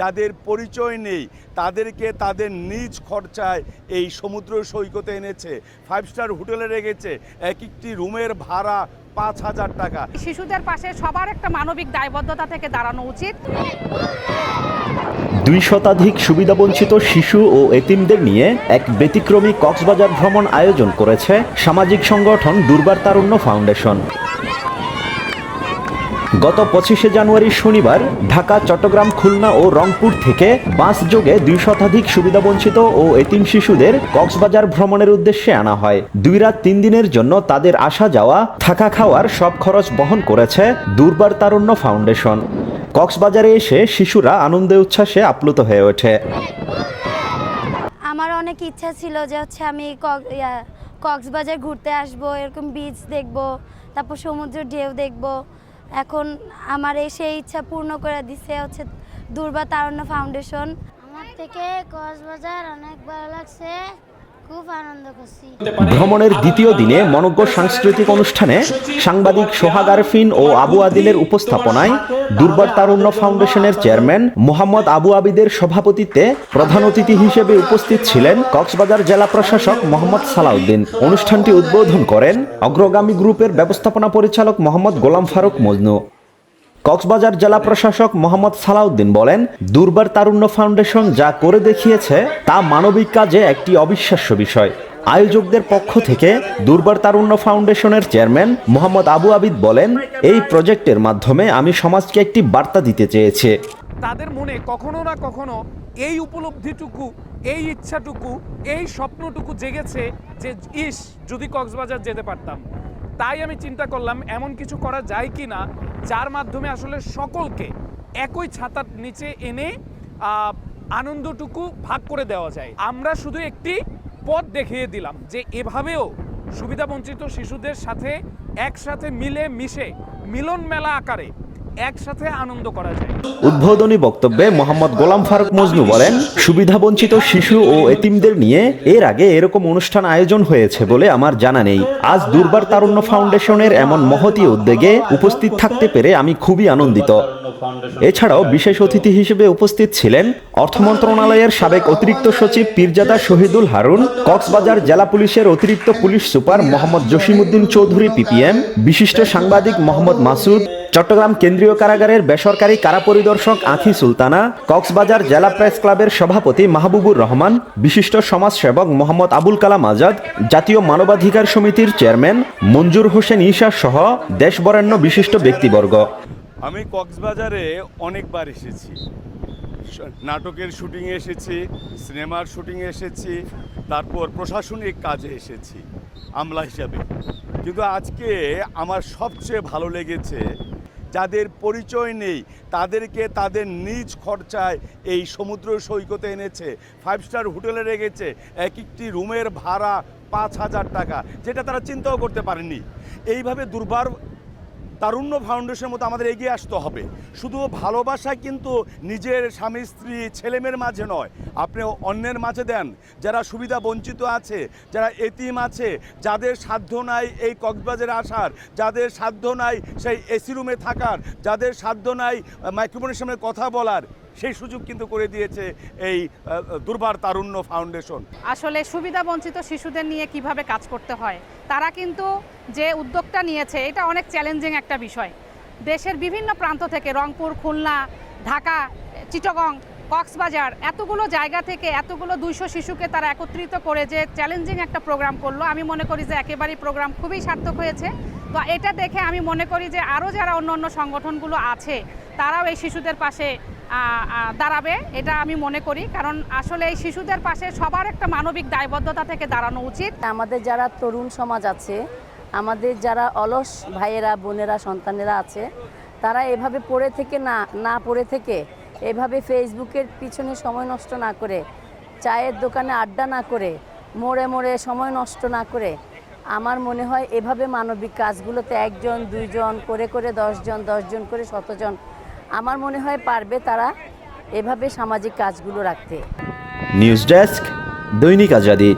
যাদের পরিচয় নেই তাদেরকে তাদের নিজ খরচায় এই সমুদ্র সৈকতে এনেছে। ফাইভ স্টার হোটেলে রেখেছে এক একটি রুমের ভাড়া পাঁচ হাজার টাকা। শিশুদের পাশে সবার একটা মানবিক দায়বদ্ধতা থেকে দাঁড়ানো উচিত। দুই শতাধিক সুবিধাবঞ্চিত শিশু ও এতিমদের নিয়ে এক ব্যতিক্রমী কক্সবাজার ভ্রমণ আয়োজন করেছে সামাজিক সংগঠন দুর্বার তারুণ্য ফাউন্ডেশন। গত পঁচিশে জানুয়ারি শনিবার ঢাকা, চট্টগ্রাম, খুলনা ও রংপুর থেকে বাস যোগে দুই শতাধিক সুবিধাবঞ্চিত ও এতিম শিশুদের কক্সবাজার ভ্রমণের উদ্দেশ্যে আনা হয়। দুই রাত তিন দিনের জন্য তাদের আসা যাওয়া, থাকা খাওয়ার সব খরচ বহন করেছে দুর্বার তারুণ্য ফাউন্ডেশন। কক্সবাজারে এসে শিশুরা আনন্দে উচ্ছ্বাসে আপ্লুত হয়ে ওঠে। আমার অনেক ইচ্ছা ছিল যে হচ্ছে আমি কক্সবাজার ঘুরতে আসব, এরকম বিচ দেখব, তারপর সমুদ্র ঢেউ দেখব। এখন আমার এই সেই ইচ্ছা পূর্ণ করে দিছে হচ্ছে দুর্বা তারণ্য ফাউন্ডেশন। আমার থেকে কক্সবাজার অনেক ভালো লাগছে। ভ্রমণের দ্বিতীয় দিনে মনজ্ঞ সাংস্কৃতিক অনুষ্ঠানে সাংবাদিক সোহাগ আরফিন ও আবু আদিলের উপস্থাপনায় দুর্বার তারুণ্য ফাউন্ডেশনের চেয়ারম্যান মোহাম্মদ আবু আবিদের সভাপতিত্বে প্রধান অতিথি হিসেবে উপস্থিত ছিলেন কক্সবাজার জেলা প্রশাসক মোহাম্মদ সালাউদ্দিন। অনুষ্ঠানটি উদ্বোধন করেন অগ্রগামী গ্রুপের ব্যবস্থাপনা পরিচালক মোহাম্মদ গোলাম ফারুক মজনু। কক্সবাজার জেলা প্রশাসক মোহাম্মদ সালাউদ্দিন বলেন, দুর্বার তারুণ্য ফাউন্ডেশন যা করে দেখিয়েছে, তা মানবিক কাজে একটি অবিশ্বাস্য বিষয়। আয়োজকদের পক্ষ থেকে দুর্বার তারুণ্য ফাউন্ডেশনের চেয়ারম্যান মোহাম্মদ আবু আবিদ বলেন, এই প্রজেক্টের মাধ্যমে আমি সমাজকে একটি বার্তা দিতে চেয়েছি। তাদের মনে কখনো না কখনো এই উপলব্ধিটুকু, এই ইচ্ছাটুকু, এই স্বপ্নটুকু জেগেছে যে, ইস, যদি কক্সবাজার যেতে পারতাম। তাই আমি চিন্তা করলাম, এমন কিছু করা যায় কি না যার মাধ্যমে আসলে সকলকে একই ছাতার নিচে এনে আনন্দটুকু ভাগ করে দেওয়া যায়। আমরা শুধু একটি পথ দেখিয়ে দিলাম যে এভাবেও সুবিধাবঞ্চিত শিশুদের সাথে একসাথে মিলে মিশে মিলন মেলা আকারে একসাথে আনন্দ করা যায়। উদ্বোধনী বক্তব্যে মোহাম্মদ গোলাম ফারুক মজনু বলেন, সুবিধাবঞ্চিত শিশু ও এতিমদের নিয়ে এর আগে এরকম অনুষ্ঠান আয়োজন হয়েছে বলে আমার জানা নেই। আজ দুর্বার তারুণ্য ফাউন্ডেশনের এমন মহতি উদ্যোগে উপস্থিত থাকতে পেরে আমি খুবই আনন্দিত। এছাড়াও বিশেষ অতিথি হিসেবে উপস্থিত ছিলেন অর্থ মন্ত্রণালয়ের সাবেক অতিরিক্ত সচিব পীরজাদা শহীদুল হারুন, কক্সবাজার জেলা পুলিশের অতিরিক্ত police super Mohammad Jasimuddin Chowdhury PPM বিশিষ্ট সাংবাদিক মোহাম্মদ মাসুদ চট্টগ্রাম কেন্দ্রীয় কারাগারের বেসরকারি কারা পরিদর্শক আখি সুলতানা, কক্সবাজার জেলা প্রেস ক্লাবের সভাপতি মাহবুবুর রহমান, বিশিষ্ট সমাজসেবক মোহাম্মদ আবুল কালাম আজাদ, জাতীয় মানবাধিকার সমিতির চেয়ারম্যান মঞ্জুর হোসেন ঈশা সহ দেশবরেণ্য বিশিষ্ট ব্যক্তিবর্গ। আমি কক্সবাজারে অনেকবার এসেছি। নাটকের শুটিংয়ে এসেছি, সিনেমার শুটিংয়ে এসেছি, তারপর প্রশাসনিক কাজে এসেছি, আমলা হিসাবে। কিন্তু আজকে আমার সবচেয়ে ভালো লেগেছে যাদের পরিচয় নেই, তাদেরকে তাদের নিজ খরচায় এই সমুদ্র সৈকতে এনেছে। ফাইভ স্টার হোটেলে রেখেছে, এক একটি রুমের ভাড়া পাঁচ হাজার টাকা, যেটা তারা চিন্তাও করতে পারেনি। এইভাবে দুর্বার তারুণ্য ফাউন্ডেশনের মতো আমাদের এগিয়ে আসতে হবে। শুধু ভালোবাসা কিন্তু নিজের স্বামী, স্ত্রী, ছেলেমেয়ের মাঝে নয় আপনি অন্যের মাঝে দেন। যারা সুবিধা বঞ্চিত আছে, যারা এতিম আছে, যাদের সাধ্য নাই এই কক্সবাজারে আসার, যাদের সাধ্য নাই সেই এসি রুমে থাকার, যাদের সাধ্য নাই মাইক্রোফোনের সামনে কথা বলার সেই সুযোগ কিন্তু করে দিয়েছে এই দুর্বার তারুণ্য ফাউন্ডেশন। আসলে সুবিধা বঞ্চিত শিশুদের নিয়ে কীভাবে কাজ করতে হয়, তারা কিন্তু যে উদ্যোগটা নিয়েছে, এটা অনেক চ্যালেঞ্জিং একটা বিষয়। দেশের বিভিন্ন প্রান্ত থেকে রংপুর, খুলনা, ঢাকা, চিটগং, কক্সবাজার, এতগুলো জায়গা থেকে এতগুলো দুইশো শিশুকে তারা একত্রিত করে যে চ্যালেঞ্জিং একটা প্রোগ্রাম করল। আমি মনে করি যে একেবারেই প্রোগ্রাম খুবই সার্থক হয়েছে। তো এটা দেখে আমি মনে করি যে আরও যারা অন্য অন্য সংগঠনগুলো আছে, তারাও এই শিশুদের পাশে দাঁড়াবে, এটা আমি মনে করি। কারণ আসলে এই শিশুদের পাশে সবার একটা মানবিক দায়বদ্ধতা থেকে দাঁড়ানো উচিত। আমাদের যারা তরুণ সমাজ আছে, আমাদের যারা অলস ভাইয়েরা, বোনেরা, সন্তানেরা আছে, তারা এভাবে পড়ে থেকে না না পড়ে থেকে এভাবে ফেসবুকের পিছনে সময় নষ্ট না করে, চায়ের দোকানে আড্ডা না করে, মোড়ে মোড়ে সময় নষ্ট না করে, আমার মনে হয় এভাবে মানবিক কাজগুলোতে একজন, দুইজন, করে করে দশজন দশজন করে শতজন আমার মনে হয় পারবে তারা এভাবে সামাজিক কাজগুলো রাখতে। নিউজ ডেস্ক দৈনিক আজাদি।